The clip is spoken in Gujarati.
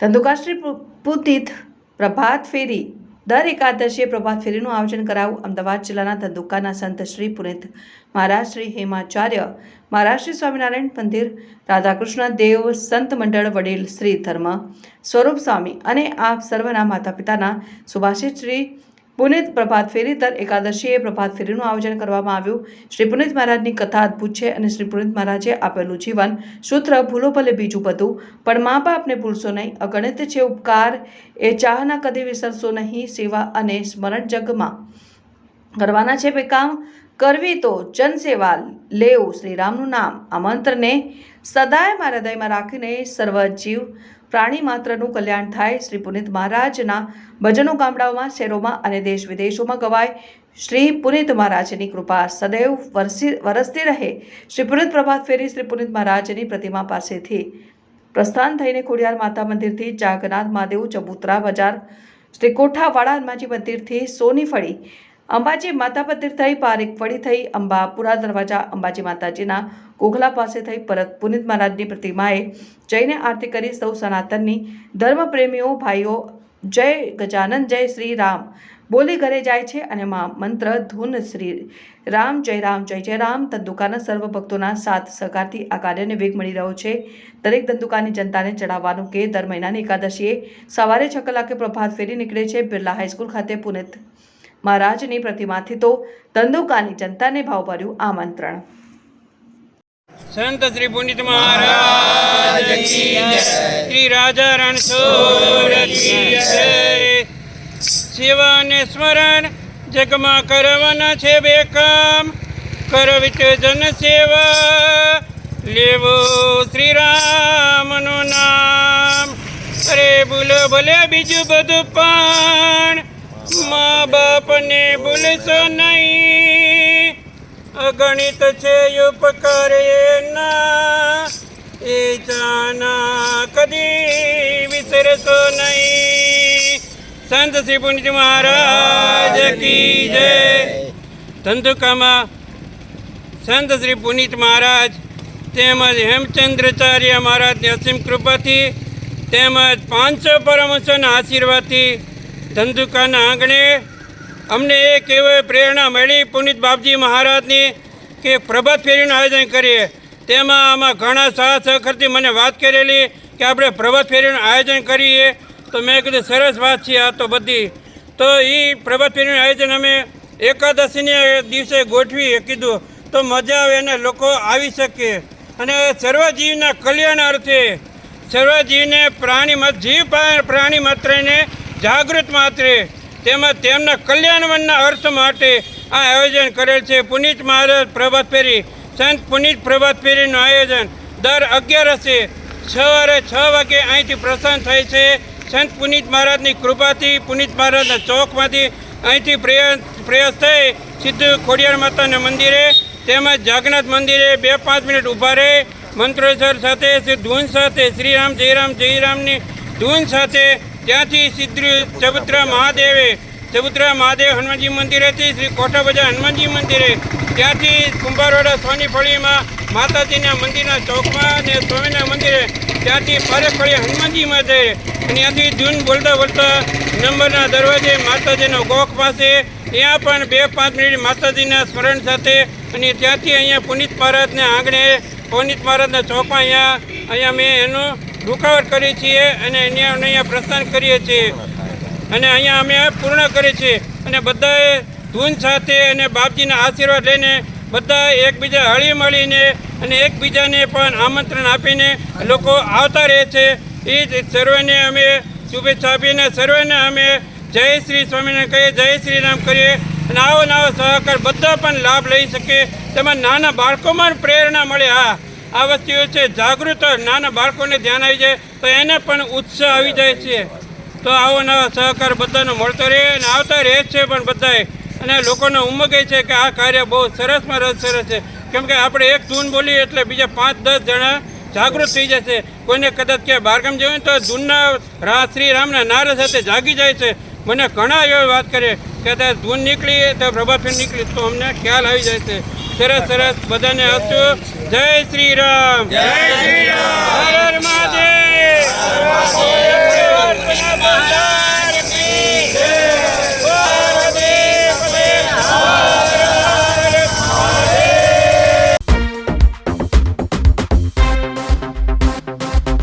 ધંધુકાશ્રી પૂતિત પ્રભાત ફેરી, દર એકાદશીએ પ્રભાત ફેરીનું આયોજન કરાવું. અમદાવાદ જિલ્લાના ધંધુકાના સંત શ્રી પુનિત મહારાજ, શ્રી હેમાચાર્ય મહારાજ, શ્રી સ્વામિનારાયણ મંદિર, રાધાકૃષ્ણ દેવ સંત મંડળ વડીલ શ્રી ધર્મ સ્વરૂપ સ્વામી અને આપ સર્વના માતા પિતાના સુભાષિત શ્રી પુનિત પ્રભાત ફેરી દર એકાદશીએ પ્રભાત ફેરીનું આયોજન કરવામાં આવ્યું. શ્રી પુનિત મહારાજની કથા અદ્ભુત છે અને શ્રી પુનિત મહારાજે આપેલું જીવન, સૂત્ર, ભૂલો ભલે બીજું બધું, પણ મા બાપને ભૂલશો નહીં. અગણિત છે ઉપકાર, એ ચાહના કદી વિસરશો નહીં. સેવા અને સ્મરણ જગમાં કરવાના છે બે કામ કરવી તો જનસેવા લેવું શ્રીરામનું નામ. આ મંત્રને સદાય મારા હૃદયમાં રાખીને સર્વ જીવ પ્રાણી માત્રનું કલ્યાણ થાય. શ્રી પુનિત મહારાજના ભજનો ગામડાઓમાં, શહેરોમાં અને દેશ વિદેશોમાં ગવાય. શ્રી પુનિત મહારાજની કૃપા સદૈવ વરસી, વરસતી રહે. શ્રી પુનિત પ્રભાત ફેરી શ્રી પુનિત મહારાજની પ્રતિમા પાસેથી પ્રસ્થાન થઈને ખોડિયાર માતા મંદિરથી જાગનાથ મહાદેવ ચબુતરા બજાર, શ્રી કોઠાવાડા હનુમાનજી મંદિરથી સોની ફળી અંબાજી માતા મંદિર થઈ, પારેખ ફળી થઈ અંબાપુરા દરવાજા અંબાજી માતાજીના કોઘલા પાસે થઈ પરત પુનિત મહારાજની પ્રતિમાએ જઈને આરતી કરી સૌ સનાતનની ધર્મપ્રેમીઓ, ભાઈઓ, જય ગજાનન જય શ્રી રામ. બોલી ઘરે જાય છે અને મા મંત્ર ધૂન શ્રી રામ, જય રામ, જય જય રામ. ધંધુકાના સર્વ ભક્તોના સાથ સહકારથી આ કાર્યને વેગ મળી રહ્યો છે. દરેક ધંધુકાની જનતાને ચડાવવાનું કે દર મહિનાની એકાદશીએ સવારે છ કલાકે પ્રભાત ફેરી નીકળે છે. બિરલા હાઈસ્કૂલ ખાતે પુનિત મહારાજની પ્રતિમાથી તો ધંધુકાની જનતાને ભાવભર્યું આમંત્રણ. સંત શ્રી પુનિત મહારાજ શ્રી રાજા રણછોડ સેવા અને સ્મરણ જગમાં કરવાના છે બે કામ. કરવી છે જન સેવા લેવો શ્રી રામનું નામ. અરે ભૂલો ભલે બીજું બધું પણ બાપને ભૂલશો નહીં. અગણિત છે ઉપકાર એના. એ જાના કદી વિસરશો નહીં. સંત શ્રી પુનિત મહારાજ કી જય. ધંધુકામાં સંત શ્રી પુનિત મહારાજ તેમજ હેમચંદ્રાચાર્ય મહારાજની અસીમ કૃપાથી તેમજ પાંચસો પરમહંસોના આશીર્વાદથી ધંધુકાના આંગણે અમને એક એવી પ્રેરણા મળી પુનિત બાપજી મહારાજની કે પ્રભાત ફેરીનું આયોજન કરીએ. તેમાં આમાં ઘણા સાથ સહકરથી મને વાત કરેલી કે આપણે પ્રભાત ફેરીનું આયોજન કરીએ. તો મેં કીધું, સરસ વાત છે, આ તો બધી. તો એ પ્રભાત ફેરીનું આયોજન અમે એકાદશીને દિવસે ગોઠવી કીધું. તો મજા આવે અને લોકો આવી શકે. અને સર્વજીવના કલ્યાણ અર્થે સર્વજીવને પ્રાણી જીવ પ્રા- પ્રાણી માત્રને જાગૃત માત્રે તેમજ તેમના કલ્યાણવનના અર્થ માટે આ આયોજન કરેલ છે. પુનિત મહારાજ પ્રભાત ફેરી, સંત પુનિત પ્રભાત ફેરીનું આયોજન દર અગિયારસે સવારે છ વાગે અહીંથી પ્રસ્થાન થાય છે. સંત પુનિત મહારાજની કૃપાથી પુનિત મહારાજના ચોકમાંથી અહીંથી પ્રયાસ પ્રયાસ થઈ સીધું ખોડિયાર માતાના મંદિરે તેમજ જાગનાથ મંદિરે બે પાંચ મિનિટ ઊભા રહે. મંત્રોચ્ચાર સાથે ધૂન સાથે શ્રીરામ, જયરામ, જયરામની ધૂન સાથે ત્યાંથી સીધું ચબુત્રા મહાદેવે ચબુત્રા મહાદેવ હનુમાનજી મંદિરેથી શ્રી કોઠા બજાર હનુમાનજી મંદિરે, ત્યાંથી કુંભારવાડા સોની માતાજીના મંદિરના ચોકમાં અને સ્વામીના મંદિરે, ત્યાંથી પારેખળીયા હનુમાનજી મંદિરે ત્યાંથી જૂન બોલતા બોલતા નંબરના દરવાજે માતાજીનો ગોખ પાસે ત્યાં પણ બે પાંચ મિનિટ માતાજીના સ્મરણ સાથે અને ત્યાંથી અહીંયા પુનિત મહારાજના આંગણે, પુનિત મહારાજના ચોકમાં અહીંયા અહીંયા મેં એનું રૂકાવટ કરી છીએ અને અહીંયા અહીંયા પ્રસ્થાન કરીએ છીએ. અને અહીંયા અમે પૂર્ણ કરીએ છીએ. અને બધાએ ધૂન સાથે અને બાપજીના આશીર્વાદ લઈને બધા એકબીજા હળી મળીને અને એકબીજાને પણ આમંત્રણ આપીને લોકો આવતા રહે છે. એ જ સર્વેને અમે શુભેચ્છા આપીને સર્વેને અમે જય શ્રી સ્વામિનારાયણ કહીએ, જય શ્રી રામ કરીએ. અને આવો નવો સહકાર બધા પણ લાભ લઈ શકે. તેમાં નાના બાળકોમાં પ્રેરણા મળે. હા. આ વસ્તીઓ છે, જાગૃત નાના બાળકોને ધ્યાન આવી જાય, તો એને પણ ઉત્સાહ આવી જાય છે. તો આવો નવા સહકાર બધાનો મળતો રહે અને આવતા રહે છે પણ બધાએ અને લોકોનો ઉમગે છે કે આ કાર્ય બહુ સરસમાં રસ સરસ છે. કેમ કે આપણે એક ધૂન બોલીએ એટલે બીજા પાંચ દસ જણા જાગૃત થઈ જશે. કોઈને કદાચ ક્યાં બહારગામ જવું તો ધૂનના શ્રી રામના નારા સાથે જાગી જાય છે. મને ઘણા એવી વાત કરે કે ત્યાં ધૂન નીકળી, તો પ્રભાત ફેરી નીકળી, તો અમને ખ્યાલ આવી જાય છે. સરસ સરસ બધાને હસતું જય શ્રી રામ. જય શ્રી રામ.